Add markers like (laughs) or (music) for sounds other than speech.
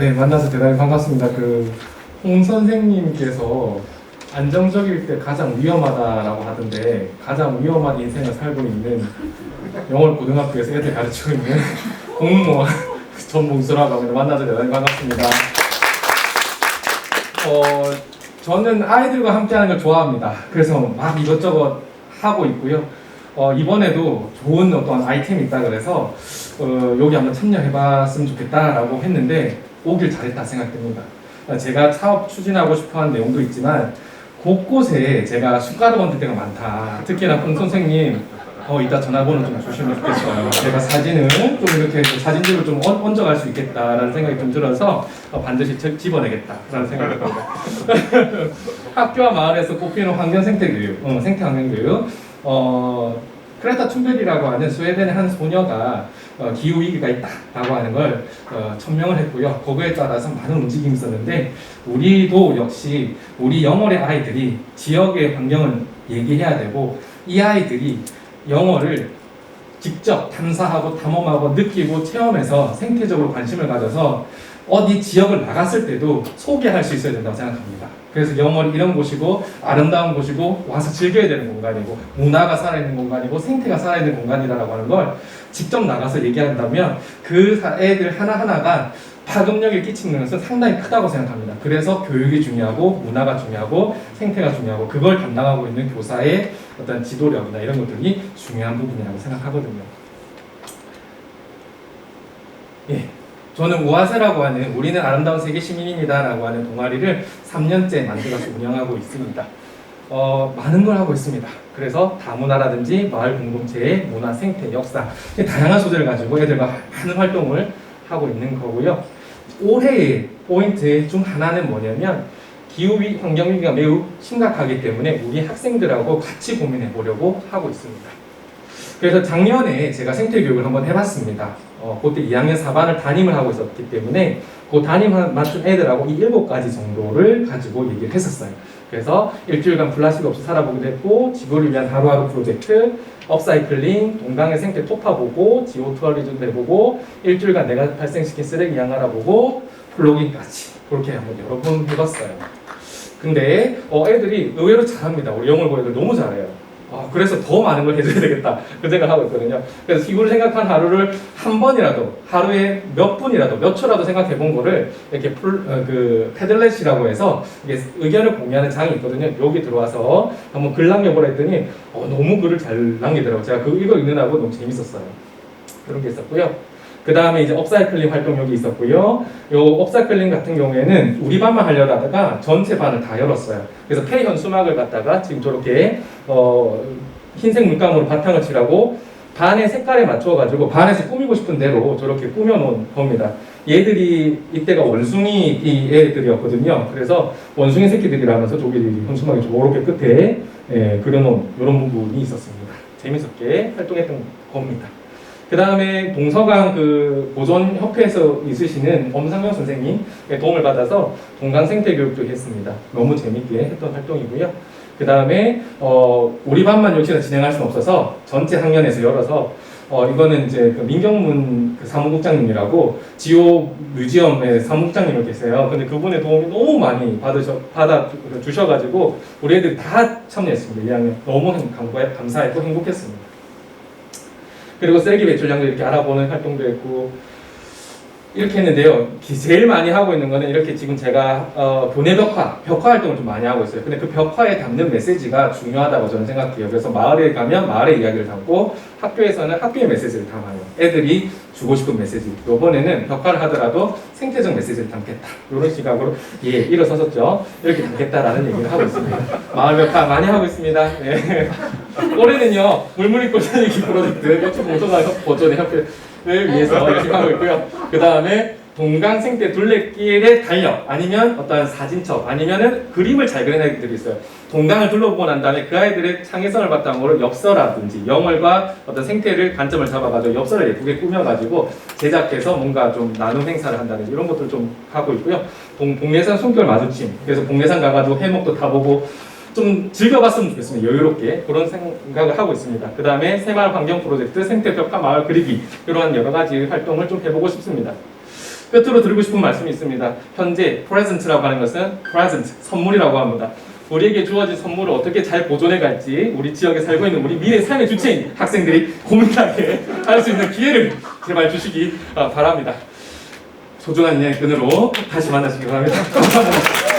네, 만나서 대단히 반갑습니다. 그, 홍 선생님께서 안정적일 때 가장 위험하다라고 하던데, 가장 위험한 인생을 살고 있는 영월 고등학교에서 애들 가르치고 있는 (laughs) 공무원 (laughs) 전봉수라고 합니다. 만나서 대단히 반갑습니다. 어, 저는 아이들과 함께 하는 걸 좋아합니다. 그래서 막 이것저것 하고 있고요. 어, 이번에도 좋은 어떤 아이템이 있다 그래서 어, 여기 한번 참여해봤으면 좋겠다라고 했는데 오길 잘했다 생각됩니다. 어, 제가 사업 추진하고 싶어하는 내용도 있지만 곳곳에 제가 숟가락 얹을 때가 많다. 특히나 홍 선생님 어, 이따 전화번호 좀 주시면 좋겠어요. 제가 사진을 좀 이렇게 사진들을 좀 얹- 얹어갈 수 있겠다라는 생각이 좀 들어서 어, 반드시 집- 집어내겠다라는 생각이 듭니다. (laughs) 학교와 마을에서 뽑히는 환경 생태 교육, 어, 생태 환경 교육. 어, 크레타 툰베리라고 하는 스웨덴의 한 소녀가 어, 기후 위기가 있다라고 하는 걸 어, 천명을 했고요. 그거에 따라서 많은 움직임이 있었는데 우리도 역시 우리 영월의 아이들이 지역의 환경을 얘기해야 되고 이 아이들이 영어를 직접 탐사하고 탐험하고 느끼고 체험해서 생태적으로 관심을 가져서 어디 지역을 나갔을 때도 소개할 수 있어야 된다고 생각합니다. 그래서 영월이 이런 곳이고 아름다운 곳이고 와서 즐겨야 되는 공간이고 문화가 살아있는 공간이고 생태가 살아있는 공간이라고 하는 걸 직접 나가서 얘기한다면 그 사- 애들 하나하나가 파급력을 끼치는 것은 상당히 크다고 생각합니다. 그래서 교육이 중요하고 문화가 중요하고 생태가 중요하고 그걸 담당하고 있는 교사의 어떤 지도력이나 이런 것들이 중요한 부분이라고 생각하거든요. 예. 저는 우아세라고 하는 우리는 아름다운 세계 시민입니다 라고 하는 동아리를 3년째 만들어서 운영하고 있습니다. 어, 많은 걸 하고 있습니다. 그래서 다문화라든지 마을 공동체의 문화, 생태, 역사 다양한 소재를 가지고 애들과 많은 활동을 하고 있는 거고요. 올해의 포인트 중 하나는 뭐냐면 기후위 환경 위기가 매우 심각하기 때문에 우리 학생들하고 같이 고민해 보려고 하고 있습니다. 그래서 작년에 제가 생태 교육을 한번 해봤습니다. 어, 그때 2학년 4반을 담임을 하고 있었기 때문에 그 담임 맞춘 애들하고 이 일곱 가지 정도를 가지고 얘기를 했었어요. 그래서 일주일간 플라스틱 없이 살아보기도 했고 지구를 위한 하루하루 프로젝트, 업사이클링, 동강의 생태 토파 보고, 지오 투어리즘도 해보고, 일주일간 내가 발생시킨 쓰레기 양 알아보고, 플로깅까지 그렇게 한번 여러 번 해봤어요. 근데 어, 애들이 의외로 잘합니다. 우리 영어 고애들 너무 잘해요. 아, 그래서 더 많은 걸 해줘야 되겠다. 그 생각을 하고 있거든요. 그래서 기구를 생각한 하루를 한 번이라도, 하루에 몇 분이라도, 몇 초라도 생각해 본 거를 이렇게 풀, 어, 그, 패들렛이라고 해서 이게 의견을 공유하는 장이 있거든요. 여기 들어와서 한번 글 남겨보라 했더니 어, 너무 글을 잘 남기더라고요. 제가 그 이거 읽느라고 너무 재밌었어요. 그런 게 있었고요. 그 다음에 이제 업사이클링 활동 여기 있었고요. 요 업사이클링 같은 경우에는 우리 반만 하려다 하다가 전체 반을 다 열었어요. 그래서 폐현 수막을 갖다가 지금 저렇게 어, 흰색 물감으로 바탕을 칠하고 반의 색깔에 맞춰 가지고 반에서 꾸미고 싶은 대로 저렇게 꾸며 놓은 겁니다. 얘들이 이때가 원숭이 이 애들이었거든요. 그래서 원숭이 새끼들이라면서 저기 현수막이 저렇게 끝에 예, 그려놓은 이런 부분이 있었습니다. 재밌었게 활동했던 겁니다. 그 다음에 동서강 그 보존 협회에서 있으시는 엄상현 선생님의 도움을 받아서 동강 생태 교육도 했습니다. 너무 재밌게 했던 활동이고요. 그 다음에 어 우리 반만 역시나 진행할 수는 없어서 전체 학년에서 열어서 어 이거는 이제 그 민경문 그 사무국장님이라고 지오 뮤지엄의 사무국장님이 계세요. 근데 그분의 도움이 너무 많이 받으셔 받아 주셔가지고 우리 애들이 다 참여했습니다. 2학년 너무 감사했고 행복했습니다. 그리고 쓰레기 배출량도 이렇게 알아보는 활동도 했고 이렇게 했는데요. 기- 제일 많이 하고 있는 거는 이렇게 지금 제가 어, 교내 벽화, 벽화 활동을 좀 많이 하고 있어요. 근데 그 벽화에 담는 메시지가 중요하다고 저는 생각해요. 그래서 마을에 가면 마을의 이야기를 담고 학교에서는 학교의 메시지를 담아요. 애들이 주고 싶은 메시지. 이번에는 벽화를 하더라도 생태적 메시지를 담겠다. 이런 시각으로 예 일어섰었죠. 이렇게 담겠다라는 얘기를 하고 있습니다. 마을 벽화 많이 하고 있습니다. 예. 올해는요 물물이 꽃다니기 프로젝트 여초 보존과 보존의 협회를 위해서 이렇게 하고 있고요. 그 다음에 동강 생태 둘레길의 달력 아니면 어떤 사진첩 아니면은 그림을 잘 그리는 아이들이 있어요. 동강을 둘러보고 난 다음에 그 아이들의 창의성을 바탕으로 엽서라든지 영월과 어떤 생태를 관점을 잡아가지고 엽서를 예쁘게 꾸며가지고 제작해서 뭔가 좀 나눔 행사를 한다든지 이런 것들 좀 하고 있고요. 동, 동네산 숨결 마주침 그래서 동네산 가가지고 해먹도 타보고 좀 즐겨봤으면 좋겠습니다. 여유롭게 그런 생각을 하고 있습니다. 그 다음에 새마을 환경 프로젝트, 생태 벽화 마을 그리기 이러한 여러 가지 활동을 좀 해보고 싶습니다. 끝으로 드리고 싶은 말씀이 있습니다. 현재 present라고 하는 것은 present 선물이라고 합니다. 우리에게 주어진 선물을 어떻게 잘 보존해 갈지 우리 지역에 살고 있는 우리 미래 삶의 주체인 학생들이 고민하게 (laughs) 할 수 있는 기회를 제발 주시기 어, 바랍니다. 소중한 인연의 끈으로 다시 만나시기 바랍니다. (laughs) 감사합니다.